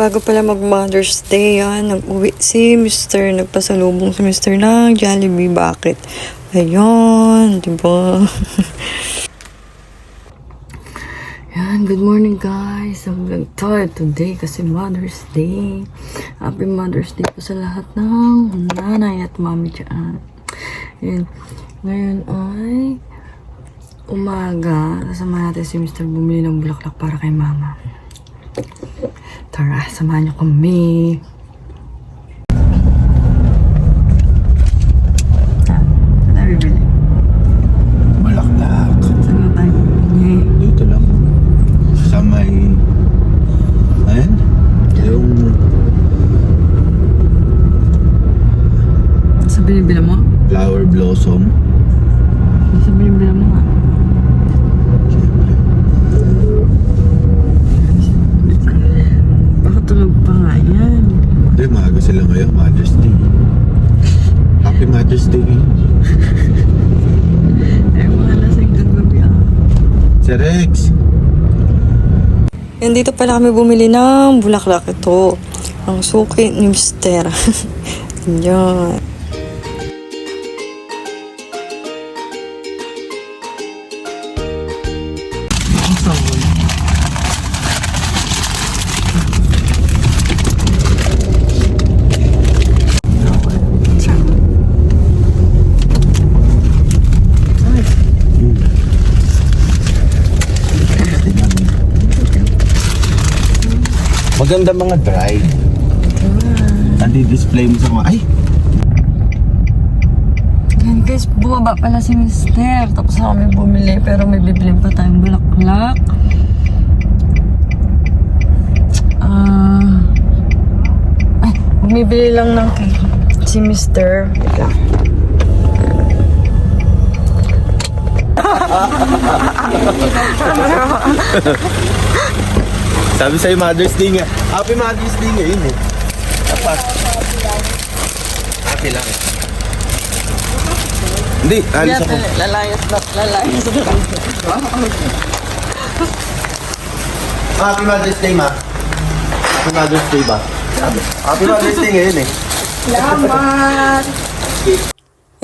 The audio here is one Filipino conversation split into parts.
Bago pala mag Mother's Day, yan, nag-uwi si Mr. Nagpasalubong si Mr. ng Jollibee. Bakit? Ayun, di ba? yan, good morning guys. Ang vlog tayo today kasi Mother's Day. Happy Mother's Day po sa lahat ng nanay at mami dyan. Yan. Ngayon ay umaga. Kasama natin si Mr. bumili ng bulaklak para kay mama. Tara, samahan niyo kami. Sa binibila mo? Flower blossom. Sa binibila mo nga. Baka tulog pa nga yan. Hindi, maaga sila ngayon. Mother's Day. Happy Mother's Day. Eh, mga lasing kagabi ah. Si Rex. Yan dito pala kami bumili ng bulaklak ito. Ang suki ni Mister. Yan. Maganda mga dried. Nandi-display mo sa mga... Ay! Yan guys, bumaba pala si Mister. Tapos kami bumili pero may bibili pa tayong bulaklak. Ah... ay, bumibili lang ng cake. Si Mister. Lang. Sabi sa'yo Mother's Day nga. Happy Mother's Day ngayon eh. Dapat. Happy lang. Hindi, alis ako. Lalayas na, lalayas na. Happy Mother's Day, ma. Happy Mother's Day ba? Happy, Mother's Day ngayon eh.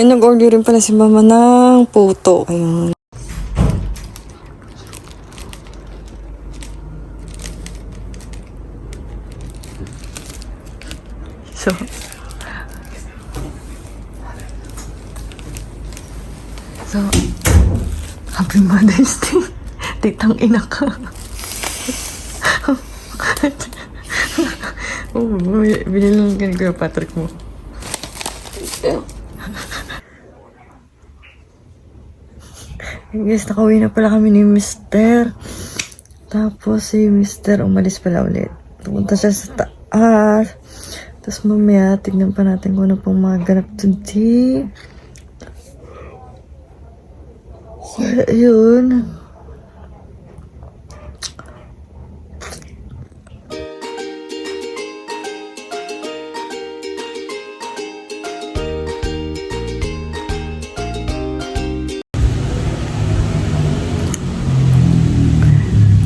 Yan, nag-order rin pala si mama ng puto. Ayun. So, so, happy Mother's Day. Titang ina ka. oh, binili lang kay Kuya Patrick mo. Guys, na pala kami ni Mister. Tapos si Mister umalis pala ulit. Pumunta siya sa taas. Tapos mamaya, tignan pa natin kung ano pang mga ganap today. Kaya yun.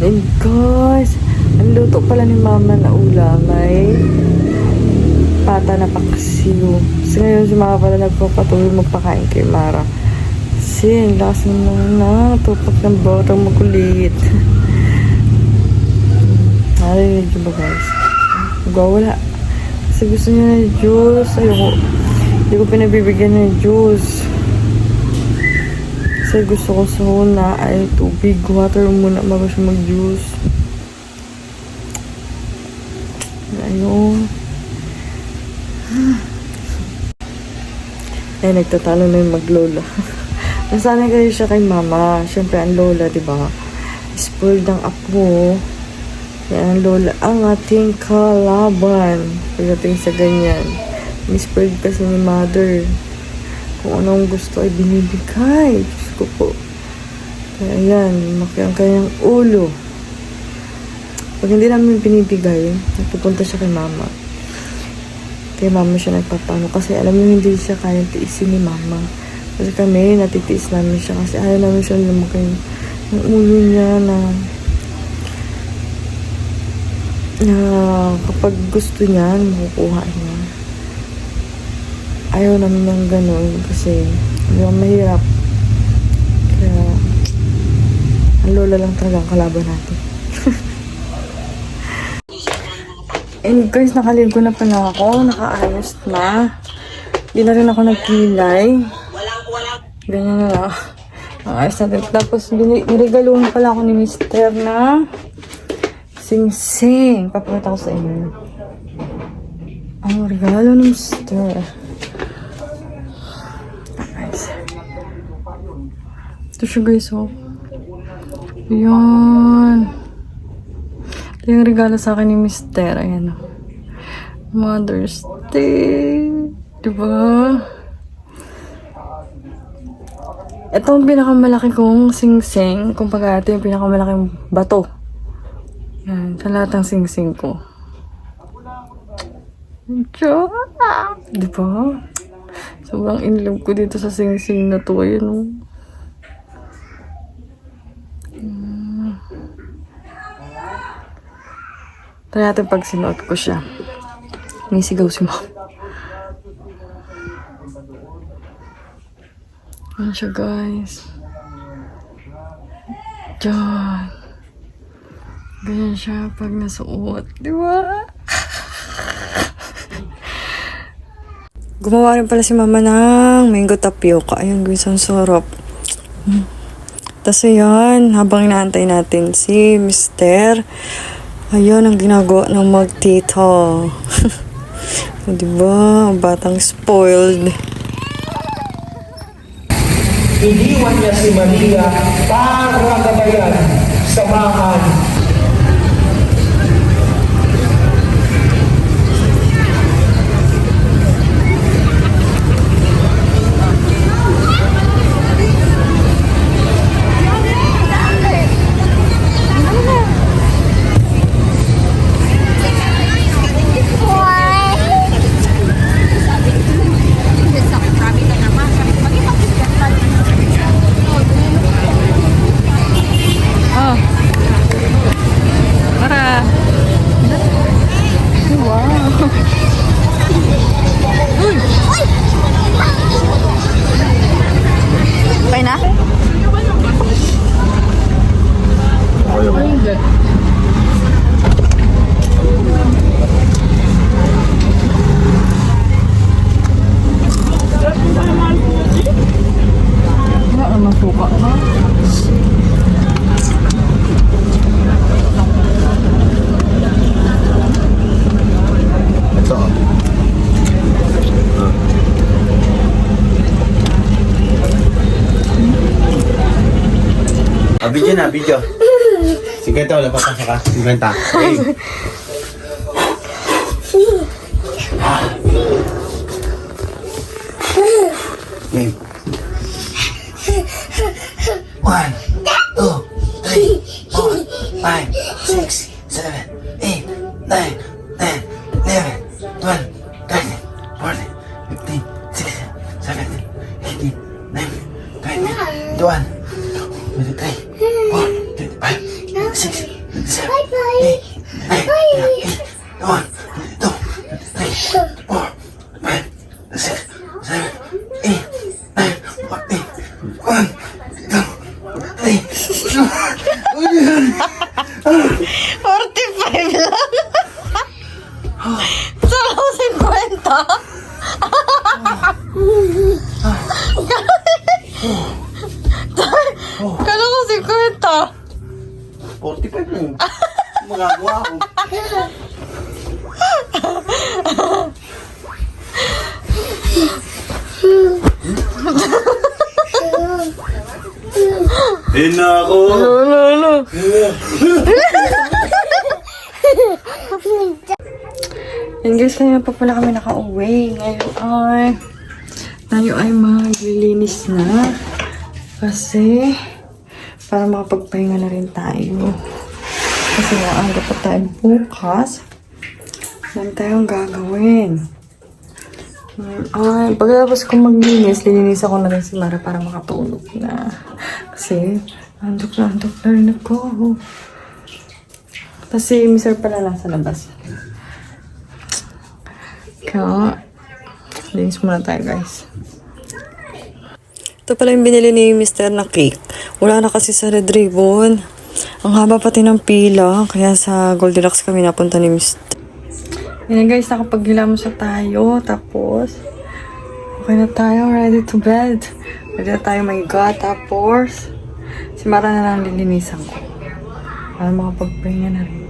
And guys, ang luto pala ni mama na ulam ay pata na paksiw. Kasi ngayon si mama pala nagpapatuloy magpakain kay Mara. Kasi ang lakas naman na tupak ng botang makulit. Narinig niyo ba guys? Magwawala. Kasi gusto niya ng juice. Ayoko. Hindi ko pinabibigyan ng juice. Kasi gusto ko sa una ay tubig, water muna bago siya mag-juice. Ayun. Eh, nagtatalo na yung maglola. Nasanay kayo siya kay mama. Siyempre, ang lola, di ba? Spoiled ang apo. Yan ang lola. Ang ating kalaban. Pagdating sa ganyan. Mispoiled kasi ni mother kung anong gusto ay binibigay. Diyos ko po. Kaya yan, lumaki ang kanyang ulo. Pag hindi namin binibigay, nagpupunta siya kay mama. Kay mama siya nagpapano. Kasi alam niyo, hindi siya kaya tiisin ni mama. Kasi kami, natitiis namin siya kasi ayaw namin siya lumaki. Yung ulo niya na na kapag gusto niya, makukuha niya. Ayaw namin ng ganun kasi yung mahirap. Kaya, ang lola lang talaga ang kalaban natin. And guys, nakaligo na pala ako. Nakaayos na. Hindi na rin ako nagkilay. Ganyan na lang. Ayos natin. Tapos, niregaluhan pala ako ni Mister na sing-sing. Papakita ko sa inyo. Ang regalo ni Mister. Guys. Ito siya guys, oh. Yan. Yung regalo sa akin ni Mister. Ayan, oh. Mother's Day. Diba? Ito ang pinakamalaki kong sing-sing. Kung pag ito yung pinakamalaking bato. Yan, sa lahat ng sing-sing ko. Diyo. Diba? Sobrang in love ko dito sa sing-sing na to. Ayun, oh. Try natin pag sinuot ko siya. May sigaw si mom. Yan siya, guys. Diyan. Ganyan siya pag nasuot. Di ba? Gumawa rin pala si mama ng mango tapioca. Ayun, guys, ang sarap. Mm. Tapos yun, habang inaantay natin si Mister, ayun ang ginagawa ng magtito. diba? Ang batang spoiled. iniwan niya si Maria para gabayan, samahan. Ah, video na, video. Sige, pa pa ka. Siganta. Hey. Game. One, two, three, four, five, six, seven, eight, nine, 45 lang. Magagawa ko. Eh na ako. Ano, ano? Yan guys, kanina pa pala kami nakauwi. Ngayon ay, tayo ay maglilinis na. Kasi, para makapagpahinga na rin tayo. Kasi maaga pa tayo bukas. Meron tayong gagawin. Ay, pagkatapos ko maglinis, lininis ako na rin si Mara para makatulog na. Kasi, andok na andok na rin ako. Kasi, Mr. pala nasa labas. Kaya, linis muna tayo guys. Ito pala yung binili ni Mr. na cake. Wala na kasi sa Red Ribbon. Ang haba pati ng pila. Kaya sa Goldilocks kami napunta ni Mr. Yan guys, nakapaghilamos na tayo. Tapos, okay na tayo. Ready to bed. Ready na tayo may God. Tapos, si Mara na lang lilinisan ko. Para makapagpahinga na rin.